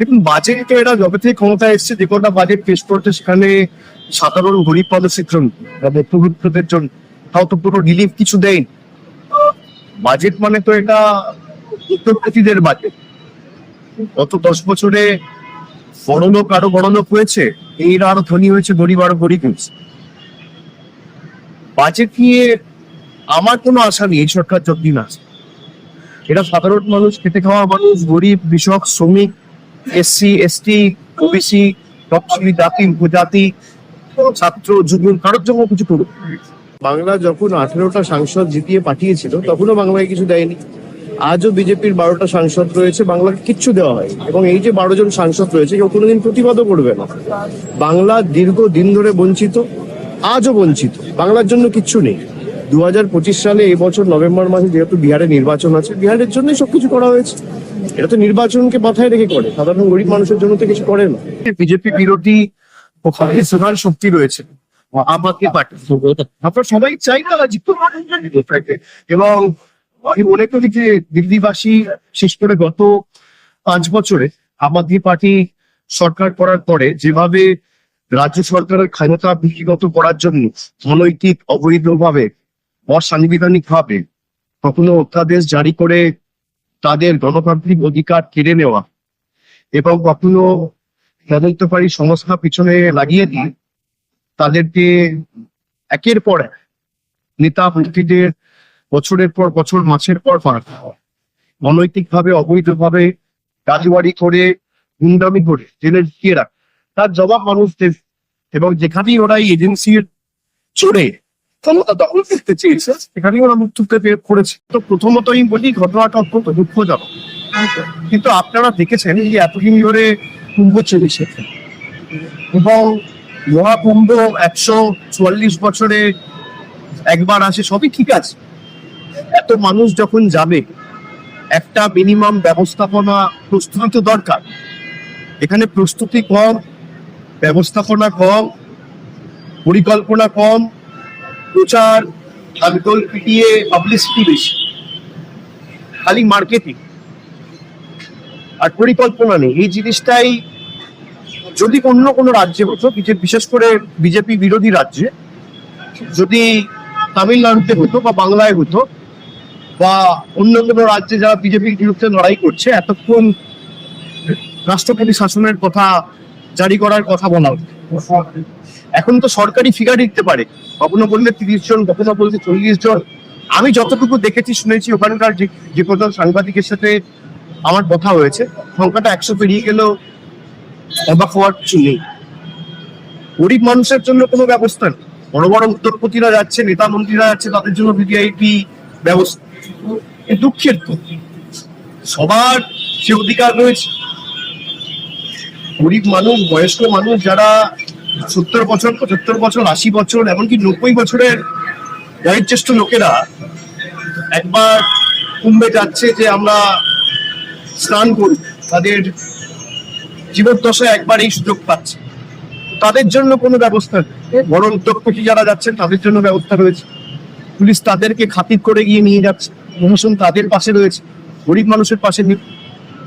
দেখুন বাজেট তো যবে থেকে ক্ষমতায় এসছে, যে বাজেট পেশ করছে, সেখানে সাধারণ গরিব মানুষের জন্য মধ্যবিত্তদের জন্য, তাও তো পুরো রিলিফ কিছু দেয় বাজেট মানে তো এটা উত্তরপতিদের বাজেট গত দশ বছরে বড়লোক আরও বড়লোক হয়েছে এইরা আরও ধনী হয়েছে, গরিব আরও গরিব হয়েছে। বাজেট নিয়ে আমার কোনো আশা নেই, এই সরকার যতদিন আছে এটা সাধারণ মানুষ খেটে খাওয়া মানুষ, গরিব, কৃষক, শ্রমিক এসসি এসটি ওবিসি তপশিলি জাতি উপজাতি ছাত্র যুব কারোর জন্য কিছু করুক। বাংলা যখন আঠেরোটা সাংসদ জিতিয়ে পাঠিয়েছিল, তখনও বাংলায় কিছু দেয়নি। আজও বিজেপির বারোটা সাংসদ রয়েছে, বাংলাকে কিচ্ছু দেওয়া হয় এবং এই যে বারো জন সাংসদ রয়েছে, কেউ কোনোদিন প্রতিবাদও করবে না। বাংলা দীর্ঘ দিন ধরে বঞ্চিত, আজও বঞ্চিত। বাংলার জন্য কিচ্ছু নেই। দু সালে এই বছর নভেম্বর মাসে যেহেতু বিহারে নির্বাচন আছে, বিহারের জন্যই সবকিছু করা হয়েছে। এটা তো নির্বাচনকে মাথায় রেখে করে, সাধারণ গরিব মানুষের জন্য তো কিছু করে না। বিজেপি বিরোধী ওখানে প্রধান শক্তি রয়েছে, আম আদমি আপনারা সবাই চাই না এবং আমি মনে করি যে দিল্লিবাসী শেষ করে গত পাঁচ বছরে আম আদমি পার্টি সরকার করার পরে যেভাবে রাজ্য সরকারের ক্ষমতা বিক্রিগত করার জন্য অনৈতিক, অবৈধভাবে অসাংবিধানিক ভাবে কখনো অধ্যাদেশ জারি করে তাদের গণতান্ত্রিক অধিকার কেড়ে নেওয়া এবং কখনো তদন্তকারী সংস্থা পিছনে লাগিয়ে দিয়ে তাদেরকে একের পর এক নেতা মন্ত্রীদের বছরের পর বছর, মাসের পর মাস অনৈতিক ভাবে অবৈধভাবে গাজুয়ারি করে, গুন্ডামি করে জেলে ঢুকিয়ে রাখ। তার জবাব মানুষ দেবে এবং যেখানেই ওরা এই এজেন্সির চড়ে ক্ষমতা চেয়েছে সেখানেই ওরা মুখ তুলতে পেরে- করেছে তো প্রথমত আমি বলি, ঘটনাটা দুঃখজনক। কিন্তু আপনারা দেখেছেন যে এতদিন ধরে কুম্ভ চলেছে এবং মহাকুম্ভ একশো চুয়াল্লিশ বছরে একবার আসে, সবই ঠিক আছে। এত মানুষ যখন যাবে, একটা মিনিমাম ব্যবস্থাপনা প্রস্তুতি তো দরকার। এখানে প্রস্তুতি কম, ব্যবস্থাপনা কম, পরিকল্পনা কম প্রচার আন্দোল পিটিয়ে পাবলিসিটি বেশি। খালি মার্কেটিং আর পরিকল্পনা নেই। এই জিনিসটাই যদি অন্য কোনো রাজ্যে হতো, বিশেষ করে বিজেপি বিরোধী রাজ্যে, যদি তামিলনাড়ুতে হতো বা বাংলায় হতো, বা অন্য কোনো রাজ্যে যারা বিজেপির বিরুদ্ধে লড়াই করছে, এতক্ষণ রাষ্ট্রপতি শাসনের কথা জারি করার কথা বলা হতো। এখন তো সরকারি ফিগার দিতে পারে। কখনো বললে তিরিশ জন, কখনো বলতে চল্লিশ জন। আমি যতটুকু দেখেছি, শুনেছি ওখানকার যে কোনো সাংবাদিকের সাথে আমার কথা হয়েছে, সংখ্যাটা একশো পেরিয়ে গেলেও অবাক হওয়ার কিছু নেই। গরিব মানুষের জন্য কোনো ব্যবস্থা নেই। বড় বড় উদ্যোগপতিরা যাচ্ছে, নেতা মন্ত্রীরা যাচ্ছে, তাদের জন্য ভিভিআইপি ব্যবস্থা। দুঃখের তো। সবার সে অধিকার রয়েছে। গরিব মানুষ, বয়স্ক মানুষ যারা সত্তর বছর, পঁচাত্তর বছর, আশি বছর, এমনকি নব্বই বছরের বয়োজ্যেষ্ঠ লোকেরা একবার কুম্ভে যাচ্ছে যে আমরা স্নান করি। তাদের জীবদ্দশায় একবার এই সুযোগ পাচ্ছে। তাদের জন্য কোনো ব্যবস্থা বড় উদ্যোগপতি যারা যাচ্ছেন, তাদের জন্য ব্যবস্থা রয়েছে। পুলিশ তাদেরকে খাতির করে গিয়ে নিয়ে যাচ্ছে। প্রশাসন তাদের পাশে রয়েছে। গরিব মানুষের পাশে